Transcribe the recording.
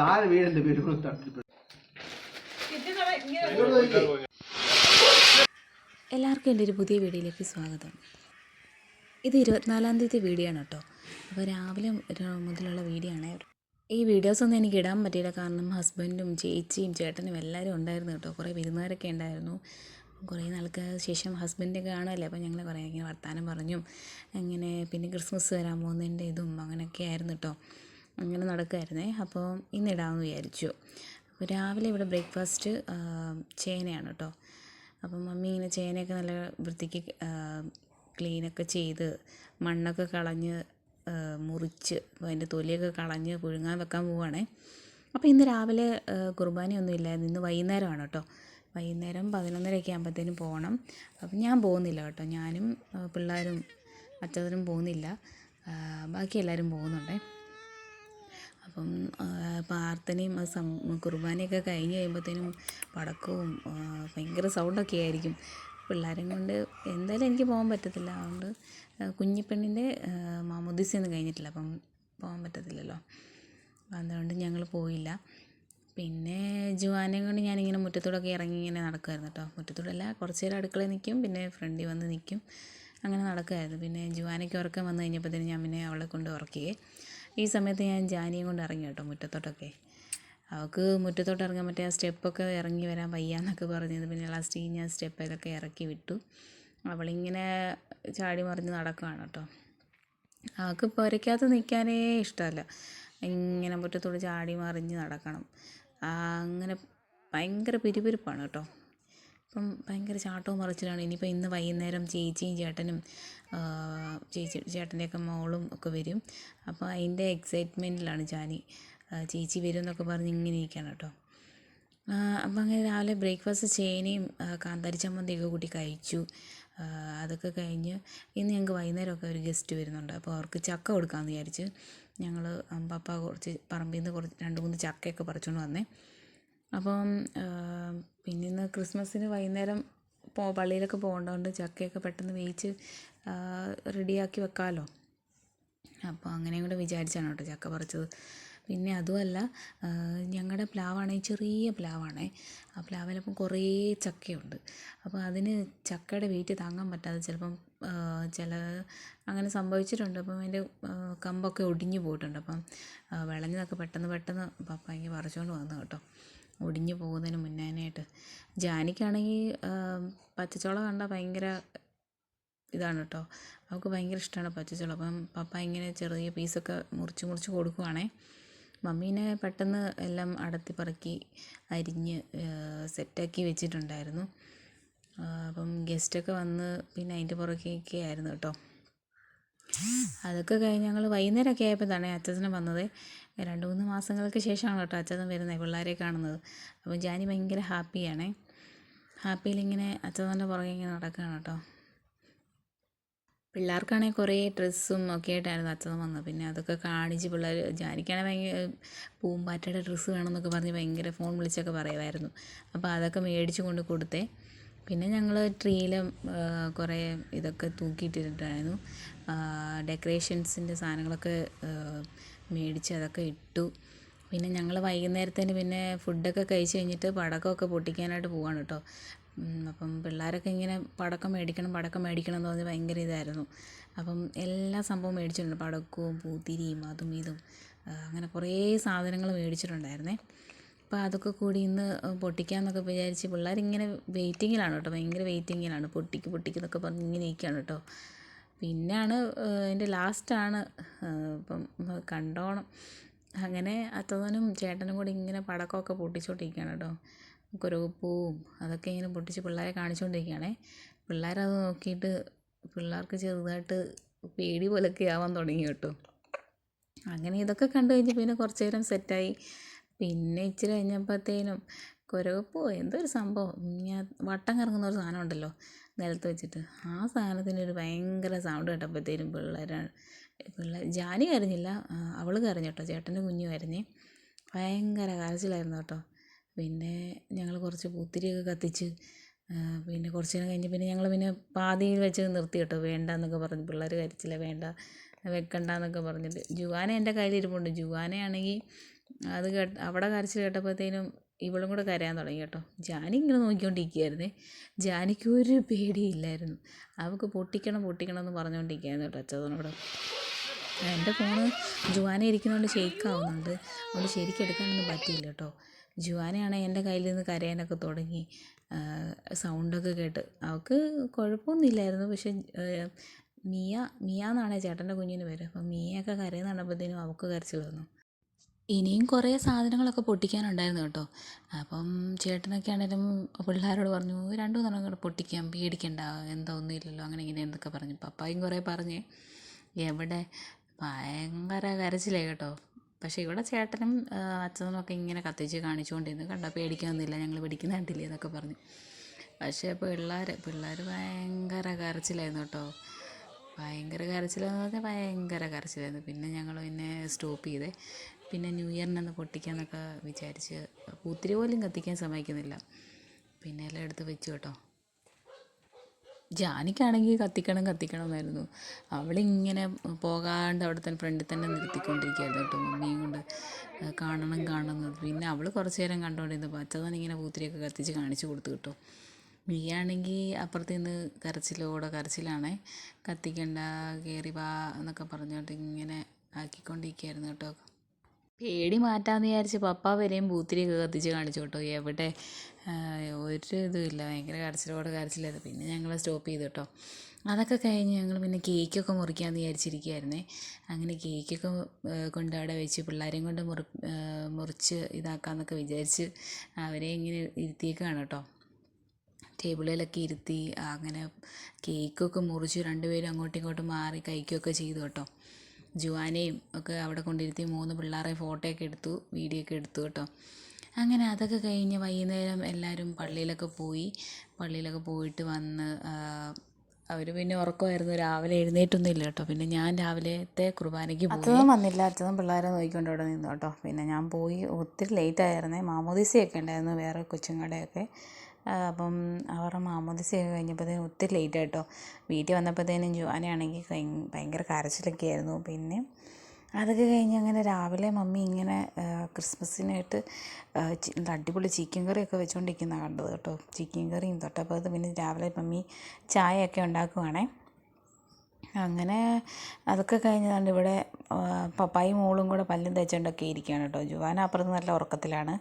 താഴെ വീടിന്റെ വീടുകളും തട്ടിപ്പ് എല്ലാവർക്കും എന്റെ ഒരു പുതിയ വീഡിയോയിലേക്ക് സ്വാഗതം. ഇത് ഇരുപത്തിനാലാം തീയതി വീഡിയോ ആണ് കേട്ടോ. അപ്പോൾ രാവിലെ മുതലുള്ള വീഡിയോ ആണ്. ഈ വീഡിയോസ് ഒന്നും എനിക്ക് ഇടാൻ പറ്റിയില്ല. കാരണം ഹസ്ബൻഡും ചേച്ചിയും ചേട്ടനും എല്ലാവരും ഉണ്ടായിരുന്നു കേട്ടോ. കുറേ വിരുന്നുകാരൊക്കെ ഉണ്ടായിരുന്നു. കുറേ നാൾക്ക് ശേഷം ഹസ്ബൻഡൊക്കെ കാണുമല്ലേ അപ്പോൾ ഞങ്ങൾ കുറേ ഇങ്ങനെ വർത്തമാനം പറഞ്ഞും അങ്ങനെ പിന്നെ ക്രിസ്മസ് വരാൻ പോകുന്നതിന്റെ ഇതും അങ്ങനെയൊക്കെ ആയിരുന്നു കേട്ടോ. അങ്ങനെ നടക്കുമായിരുന്നേ അപ്പോൾ ഇന്നിടാമെന്ന് വിചാരിച്ചു. അപ്പോൾ രാവിലെ ഇവിടെ ബ്രേക്ക്ഫാസ്റ്റ് ചേനയാണ് കേട്ടോ. അപ്പം മമ്മി ഇങ്ങനെ ചേനയൊക്കെ നല്ല വൃത്തിക്ക് ക്ലീനൊക്കെ ചെയ്ത് മണ്ണൊക്കെ കളഞ്ഞ് മുറിച്ച് അതിന്റെ തൊലിയൊക്കെ കളഞ്ഞ് പുഴുങ്ങാൻ വെക്കാൻ പോവുകയാണേ അപ്പോൾ ഇന്ന് രാവിലെ കുർബാനയൊന്നും ഇല്ലായിരുന്നു. ഇന്ന് വൈകുന്നേരമാണ് കേട്ടോ. വൈകുന്നേരം പതിനൊന്നരയൊക്കെ ആകുമ്പോഴത്തേനും പോകണം. അപ്പം ഞാൻ പോകുന്നില്ല കേട്ടോ. ഞാനും പിള്ളേരും അച്ഛനും പോകുന്നില്ല. ബാക്കി എല്ലാവരും പോകുന്നുണ്ടേ. അപ്പം പ്രാർത്ഥനയും കുർബാനയൊക്കെ കഴിഞ്ഞ് കഴിയുമ്പോഴത്തേനും പടക്കവും ഭയങ്കര സൗണ്ടൊക്കെ ആയിരിക്കും. പിള്ളേരെയും കൊണ്ട് എന്തായാലും എനിക്ക് പോകാൻ പറ്റത്തില്ല. അതുകൊണ്ട് കുഞ്ഞിപ്പെണ്ണിന്റെ മാമോദിസയൊന്നും കഴിഞ്ഞിട്ടില്ല. അപ്പം പോകാൻ പറ്റത്തില്ലല്ലോ. അതുകൊണ്ട് ഞങ്ങൾ പോയില്ല. പിന്നെ ജുവാനെയും കൊണ്ട് ഞാനിങ്ങനെ മുറ്റത്തൂടെയൊക്കെ ഇറങ്ങി ഇങ്ങനെ നടക്കുമായിരുന്നു കേട്ടോ. മുറ്റത്തൂടെ അല്ല കുറച്ച് നേരം അടുക്കളയിൽ നിൽക്കും പിന്നെ ഫ്രണ്ടിൽ വന്ന് നിൽക്കും. അങ്ങനെ നടക്കുമായിരുന്നു പിന്നെ ജുവാനയ്ക്ക് ഉറക്കം വന്നു കഴിഞ്ഞപ്പോഴത്തേനും ഞാൻ പിന്നെ അവളെ കൊണ്ട് ഉറക്കിയേ. ഈ സമയത്ത് ഞാൻ ജാനിയും കൊണ്ട് ഇറങ്ങി കേട്ടോ മുറ്റത്തോട്ടൊക്കെ. അവൾക്ക് മുറ്റത്തോട്ട് ഇറങ്ങാൻ പറ്റിയ ആ സ്റ്റെപ്പൊക്കെ ഇറങ്ങി വരാൻ വയ്യാന്നൊക്കെ പറഞ്ഞത്. പിന്നെ ലാസ്റ്റ് ഞാൻ സ്റ്റെപ്പൊക്കെ ഇറക്കി വിട്ടു. അവളിങ്ങനെ ചാടി മറിഞ്ഞ് നടക്കുകയാണ് കേട്ടോ. അവൾക്ക് പുരയ്ക്കകത്ത് നിൽക്കാനേ ഇഷ്ടമല്ല. ഇങ്ങനെ മുറ്റത്തോട് ചാടി മറിഞ്ഞ് നടക്കണം. അങ്ങനെ ഭയങ്കര പിരിപിരിപ്പാണ് കേട്ടോ. ഇപ്പം ഭയങ്കര ചാട്ടവും മറിച്ചിലാണ്. ഇനിയിപ്പോൾ ഇന്ന് വൈകുന്നേരം ചേച്ചിയും ചേട്ടനും ചേച്ചി ചേട്ടന്റെയൊക്കെ മോളും ഒക്കെ വരും. അപ്പോൾ അതിന്റെ എക്സൈറ്റ്മെന്റിലാണ് ജാനി. ചേച്ചി വരും എന്നൊക്കെ പറഞ്ഞ് ഇങ്ങനെ ഇരിക്കുകയാണ് കേട്ടോ. അപ്പം അങ്ങനെ രാവിലെ ബ്രേക്ക്ഫാസ്റ്റ് ചേനയും കാന്താരി ചമ്മന്തിയൊക്കെ കൂട്ടി കഴിച്ചു. അതൊക്കെ കഴിഞ്ഞ് ഇന്ന് ഞങ്ങൾക്ക് വൈകുന്നേരമൊക്കെ ഒരു ഗസ്റ്റ് വരുന്നുണ്ട്. അപ്പോൾ അവർക്ക് ചക്ക കൊടുക്കാമെന്ന് വിചാരിച്ച് ഞങ്ങൾ പപ്പ കുറച്ച് പറമ്പിൽ നിന്ന് കുറച്ച് രണ്ട് മൂന്ന് ചക്കയൊക്കെ പറിച്ചുകൊണ്ട് വന്നേ. അപ്പം പിന്നെ ഇന്ന് ക്രിസ്മസിന് വൈകുന്നേരം പോ പള്ളിയിലൊക്കെ പോകേണ്ടതുകൊണ്ട് ചക്കയൊക്കെ പെട്ടെന്ന് വേവിച്ച് റെഡിയാക്കി വെക്കാമല്ലോ അപ്പോൾ അങ്ങനെയും കൂടെ വിചാരിച്ചാണ് കേട്ടോ ചക്ക പറിച്ചത്. പിന്നെ അതുമല്ല ഞങ്ങളുടെ പ്ലാവാണെങ്കിൽ ചെറിയ പ്ലാവാണേ. ആ പ്ലാവിലപ്പം കുറേ ചക്കയുണ്ട്. അപ്പോൾ അതിന് ചക്കയുടെ വെയിറ്റ് താങ്ങാൻ പറ്റാതെ ചിലപ്പം ചില അങ്ങനെ സംഭവിച്ചിട്ടുണ്ട്. അപ്പം അതിന്റെ കമ്പൊക്കെ ഒടിഞ്ഞു പോയിട്ടുണ്ട്. അപ്പം വിളഞ്ഞതൊക്കെ പെട്ടെന്ന് പെട്ടെന്ന് പപ്പായ്ക്ക് പറിച്ചുകൊണ്ട് വന്നു കേട്ടോ. ഒടിഞ്ഞു പോകുന്നതിന് മുന്നേനായിട്ട്. ജാനിക്കാണെങ്കിൽ പച്ചച്ചോള കണ്ടാൽ ഭയങ്കര ഇതാണ് കേട്ടോ അവൾക്ക് ഭയങ്കര ഇഷ്ടമാണ് പച്ചച്ചോളം. അപ്പം പപ്പ ഇങ്ങനെ ചെറിയ പീസൊക്കെ മുറിച്ച് മുറിച്ച് കൊടുക്കുവാണേ. മമ്മീനെ പെട്ടെന്ന് എല്ലാം അടത്തി പറക്കി അരിഞ്ഞ് സെറ്റാക്കി വെച്ചിട്ടുണ്ടായിരുന്നു. അപ്പം ഗസ്റ്റൊക്കെ വന്ന് പിന്നെ അതിന്റെ പുറകെയൊക്കെ ആയിരുന്നു കേട്ടോ അതൊക്കെ കഴിഞ്ഞ് ഞങ്ങൾ വൈകുന്നേരമൊക്കെ തന്നെ അച്ഛനെ വന്നത്. രണ്ട് മൂന്ന് മാസങ്ങൾക്ക് ശേഷമാണ് കേട്ടോ അച്ഛനും വരുന്നത് പിള്ളേരെ കാണുന്നത്. അപ്പോൾ ജാനി ഭയങ്കര ഹാപ്പിയാണേ. ഹാപ്പിയിലിങ്ങനെ അച്ഛന്റെ പുറകെ ഇങ്ങനെ നടക്കുകയാണ് കേട്ടോ. പിള്ളേർക്കാണെങ്കിൽ കുറേ ഡ്രസ്സും ഒക്കെ ആയിട്ടായിരുന്നു അച്ഛൻ വന്നത്. പിന്നെ അതൊക്കെ കാണിച്ച് പിള്ളേർ ജാനിക്കാണെങ്കിൽ ഭയങ്കര പൂമ്പാറ്റയുടെ ഡ്രസ്സ് വേണമെന്നൊക്കെ പറഞ്ഞ് ഭയങ്കര ഫോൺ വിളിച്ചൊക്കെ പറയുമായിരുന്നു. അപ്പോൾ അതൊക്കെ മേടിച്ച് കൊണ്ട് കൊടുത്തേ. പിന്നെ ഞങ്ങൾ ട്രീയിൽ കുറേ ഇതൊക്കെ തൂക്കിയിട്ടിട്ടുണ്ടായിരുന്നു ഡെക്കറേഷൻസിന്റെ സാധനങ്ങളൊക്കെ മേടിച്ച് അതൊക്കെ ഇട്ടു. പിന്നെ ഞങ്ങൾ വൈകുന്നേരത്തേന് പിന്നെ ഫുഡൊക്കെ കഴിച്ച് കഴിഞ്ഞിട്ട് പടക്കമൊക്കെ പൊട്ടിക്കാനായിട്ട് പോവാണ് കേട്ടോ അപ്പം പിള്ളേരൊക്കെ ഇങ്ങനെ പടക്കം മേടിക്കണം പടക്കം മേടിക്കണം എന്ന് പറഞ്ഞ് ഭയങ്കര ഇതായിരുന്നു. അപ്പം എല്ലാ സംഭവവും മേടിച്ചിട്ടുണ്ട്. പടക്കവും പൂത്തിരിയും അതും ഇതും. അങ്ങനെ കുറേ സാധനങ്ങൾ മേടിച്ചിട്ടുണ്ടായിരുന്നേ. അപ്പോൾ അതൊക്കെ കൂടി ഇന്ന് പൊട്ടിക്കാമെന്നൊക്കെ വിചാരിച്ച് പിള്ളേരിങ്ങനെ വെയിറ്റിങ്ങിലാണ് കേട്ടോ. ഭയങ്കര വെയിറ്റിങ്ങിലാണ് പൊട്ടിക്ക് പൊട്ടിക്കുന്നൊക്കെ പറഞ്ഞ് ഇങ്ങനെ ഇരിക്കുകയാണ് കേട്ടോ. പിന്നെയാണ് എന്റെ ലാസ്റ്റാണ് ഇപ്പം കണ്ടോണം. അങ്ങനെ അത്തവനും ചേട്ടനും കൂടി ഇങ്ങനെ പടക്കമൊക്കെ പൊട്ടിച്ചോണ്ടിരിക്കുകയാണ് കേട്ടോ. കുരവപ്പൂവും അതൊക്കെ ഇങ്ങനെ പൊട്ടിച്ച് പിള്ളേരെ കാണിച്ചുകൊണ്ടിരിക്കുകയാണേ പിള്ളേരത് നോക്കിയിട്ട് പിള്ളേർക്ക് ചെറുതായിട്ട് പേടി പോലൊക്കെ ആവാൻ തുടങ്ങി കേട്ടോ. അങ്ങനെ ഇതൊക്കെ കണ്ടു കഴിഞ്ഞ് പിന്നെ കുറച്ച് നേരം സെറ്റായി പിന്നെ ഇച്ചിരി കഴിഞ്ഞപ്പോഴത്തേനും കുരവപ്പൂ എന്തൊരു സംഭവം. ഞാൻ വട്ടം കറങ്ങുന്ന ഒരു സാധനം ഉണ്ടല്ലോ നിലത്ത് വെച്ചിട്ട്. ആ സാധനത്തിന് ഒരു ഭയങ്കര സൗണ്ട് കേട്ടപ്പോഴത്തേനും പിള്ളേരാണ് പിള്ളേർ ജാനി കരഞ്ഞില്ല അവൾ കരഞ്ഞു കേട്ടോ ചേട്ടന്റെ കുഞ്ഞു കരഞ്ഞേ. ഭയങ്കര കരച്ചിലായിരുന്നു കേട്ടോ. പിന്നെ ഞങ്ങൾ കുറച്ച് പൂത്തിരിയൊക്കെ കത്തിച്ച് പിന്നെ കുറച്ച് നേരം കഴിഞ്ഞ് പിന്നെ ഞങ്ങൾ പിന്നെ പാതിയിൽ വെച്ച് നിർത്തി കേട്ടോ. വേണ്ട എന്നൊക്കെ പറഞ്ഞു പിള്ളേർ കരച്ചില്ല വേണ്ട വെക്കണ്ട എന്നൊക്കെ പറഞ്ഞിട്ട് ജുവാന എന്റെ കയ്യിലിരിപ്പുണ്ട്. ജുവാനയാണെങ്കിൽ അത് കേട്ട് അവിടെ കരച്ചിൽ കേട്ടപ്പോഴത്തേനും ഇവളും കൂടെ കരയാൻ തുടങ്ങി കേട്ടോ. ജാനി ഇങ്ങനെ നോക്കിക്കൊണ്ടിരിക്കുകയായിരുന്നേ ജാനിക്ക് ഒരു പേടിയില്ലായിരുന്നു അവൾക്ക് പൊട്ടിക്കണം പൊട്ടിക്കണം എന്ന് പറഞ്ഞുകൊണ്ടിരിക്കുകയായിരുന്നു കേട്ടോ അച്ഛനോട് എന്റെ ഫോണ് ജുവാന ഇരിക്കുന്നതുകൊണ്ട് ഷേക്ക് ആവുന്നുണ്ട് അതുകൊണ്ട് ശരിക്കും എടുക്കാനൊന്നും പറ്റിയില്ല കേട്ടോ. ജുവാനയാണെങ്കിൽ എന്റെ കയ്യിൽ നിന്ന് കരയാനൊക്കെ തുടങ്ങി സൗണ്ടൊക്കെ കേട്ട്. അവൾക്ക് കുഴപ്പമൊന്നുമില്ലായിരുന്നു. പക്ഷെ മിയ മിയ എന്നാണ് ചേട്ടന്റെ കുഞ്ഞിന് പേര്. അപ്പം മിയയൊക്കെ കരയുന്ന കണ്ടപ്പോഴത്തേനും അവൾക്ക് കരച്ചിൽ വന്നു. ഇനിയും കുറേ സാധനങ്ങളൊക്കെ പൊട്ടിക്കാനുണ്ടായിരുന്നു കേട്ടോ. അപ്പം ചേട്ടനൊക്കെ ആണെങ്കിലും പിള്ളേരോട് പറഞ്ഞു രണ്ടു മൂന്നെണ്ണം കൂടെ പൊട്ടിക്കാം പേടിക്കണ്ട എന്താ ഒന്നുമില്ലല്ലോ അങ്ങനെ ഇങ്ങനെ എന്നൊക്കെ പറഞ്ഞു. പപ്പായും കുറേ പറഞ്ഞ് എവിടെ? ഭയങ്കര കരച്ചിലായി കേട്ടോ. പക്ഷേ ഇവിടെ ചേട്ടനും അച്ഛനും ഒക്കെ ഇങ്ങനെ കത്തിച്ച് കാണിച്ചുകൊണ്ടിരുന്നു. കണ്ട പേടിക്കാനൊന്നുമില്ല ഞങ്ങൾ പിടിക്കുന്ന കണ്ടില്ലേ എന്നൊക്കെ പറഞ്ഞു. പക്ഷേ പിള്ളേർ പിള്ളേർ ഭയങ്കര കരച്ചിലായിരുന്നു കേട്ടോ. ഭയങ്കര കരച്ചിലെന്ന് പറഞ്ഞാൽ ഭയങ്കര കരച്ചിലായിരുന്നു. പിന്നെ ഞങ്ങൾ പിന്നെ സ്റ്റോപ്പ് ചെയ്തേ. പിന്നെ ന്യൂ ഇയറിനൊന്ന് പൊട്ടിക്കാമെന്നൊക്കെ വിചാരിച്ച് പൂത്തിരി പോലും കത്തിക്കാൻ സമ്മതിക്കുന്നില്ല. പിന്നെ എല്ലാം എടുത്ത് വെച്ചു കേട്ടോ. ജാനിക്കാണെങ്കിൽ കത്തിക്കണം കത്തിക്കണം എന്നായിരുന്നു അവളിങ്ങനെ പോകാണ്ട് അവിടെ തന്നെ ഫ്രണ്ടിൽ തന്നെ നിർത്തിക്കൊണ്ടിരിക്കുകയായിരുന്നു കേട്ടോ മമ്മിയും കൊണ്ട്. കാണണം കാണണം പിന്നെ അവൾ കുറച്ച് നേരം കണ്ടുകൊണ്ടിരുന്നപ്പോൾ അച്ഛൻ ഇങ്ങനെ പൂത്തിരിയൊക്കെ കത്തിച്ച് കാണിച്ചു കൊടുത്തു കേട്ടോ. മീയാണെങ്കിൽ അപ്പുറത്ത് നിന്ന് കരച്ചിലോടെ കരച്ചിലാണേ. കത്തിക്കണ്ട കയറി വാ എന്നൊക്കെ പറഞ്ഞുകൊണ്ട് ഇങ്ങനെ ആക്കിക്കൊണ്ടിരിക്കുകയായിരുന്നു കേട്ടോ. പേടി മാറ്റാമെന്ന് വിചാരിച്ച് പപ്പ വരെയും പൂത്തിരിയൊക്കെ കത്തിച്ച് കാണിച്ചു കേട്ടോ എവിടെ ഒരു ഇതുമില്ല ഭയങ്കര കരച്ചിലോട് കരച്ചിലായിരുന്നു. പിന്നെ ഞങ്ങൾ സ്റ്റോപ്പ് ചെയ്തു കേട്ടോ അതൊക്കെ കഴിഞ്ഞ് ഞങ്ങൾ പിന്നെ കേക്കൊക്കെ മുറിക്കാമെന്ന് വിചാരിച്ചിരിക്കുകയായിരുന്നേ അങ്ങനെ കേക്കൊക്കെ കൊണ്ട് അവിടെ വെച്ച് പിള്ളേരെയും കൊണ്ട് മുറി മുറിച്ച് ഇതാക്കാമെന്നൊക്കെ വിചാരിച്ച് അവരെ ഇങ്ങനെ ഇരുത്തിയേക്കാണ് കേട്ടോ ടേബിളിലൊക്കെ ഇരുത്തി അങ്ങനെ കേക്കൊക്കെ മുറിച്ച് രണ്ടുപേരും അങ്ങോട്ടും ഇങ്ങോട്ടും മാറി കഴിക്കുകയൊക്കെ ചെയ്തു കേട്ടോ ജുവാനയും ഒക്കെ അവിടെ കൊണ്ടിരുത്തി മൂന്ന് പിള്ളേരെ ഫോട്ടോയൊക്കെ എടുത്തു വീഡിയോ ഒക്കെ എടുത്തു കേട്ടോ. അങ്ങനെ അതൊക്കെ കഴിഞ്ഞ് വൈകുന്നേരം എല്ലാവരും പള്ളിയിലൊക്കെ പോയി. പള്ളിയിലൊക്കെ പോയിട്ട് വന്ന് അവർ പിന്നെ ഉറക്കമായിരുന്നു. രാവിലെ എഴുന്നേറ്റൊന്നും ഇല്ല കേട്ടോ. പിന്നെ ഞാൻ രാവിലത്തെ കുർബാനയ്ക്ക് അച്ഛനും വന്നില്ല. അച്ഛനും പിള്ളേരെ നോക്കിക്കൊണ്ട് അവിടെ നിന്നു കേട്ടോ. പിന്നെ ഞാൻ പോയി ഒത്തിരി ലേറ്റ് ആയിരുന്നേ. മാമോദിസയൊക്കെ ഉണ്ടായിരുന്നു വേറെ കൊച്ചുങ്ങളുടെയൊക്കെ. അപ്പം അവരുടെ മാമോദിസയൊക്കെ കഴിഞ്ഞപ്പോഴത്തേനും ഒത്തിരി ലേറ്റ് ആയിട്ടോ വീട്ടിൽ വന്നപ്പോഴത്തേനും ജുവാനയാണെങ്കിൽ ഭയ- ഭയങ്കര കരച്ചിലൊക്കെ ആയിരുന്നു. പിന്നെ അതൊക്കെ കഴിഞ്ഞ് അങ്ങനെ രാവിലെ മമ്മി ഇങ്ങനെ ക്രിസ്മസിനായിട്ട് അടിപൊളി ചിക്കൻ കറിയൊക്കെ വെച്ചുകൊണ്ടിരിക്കുന്ന കണ്ടത് കേട്ടോ ചിക്കൻ കറിയും തൊട്ടപ്പുറത്ത് പിന്നെ രാവിലെ മമ്മി ചായയൊക്കെ ഉണ്ടാക്കുവാണേ. അങ്ങനെ അതൊക്കെ കഴിഞ്ഞാണ്ട് ഇവിടെ പപ്പായും മോളും കൂടെ പല്ലും തേച്ചുകൊണ്ടൊക്കെ ഇരിക്കുകയാണ് കേട്ടോ ജുവാന അപ്പുറത്ത് നല്ല ഉറക്കത്തിലാണ്.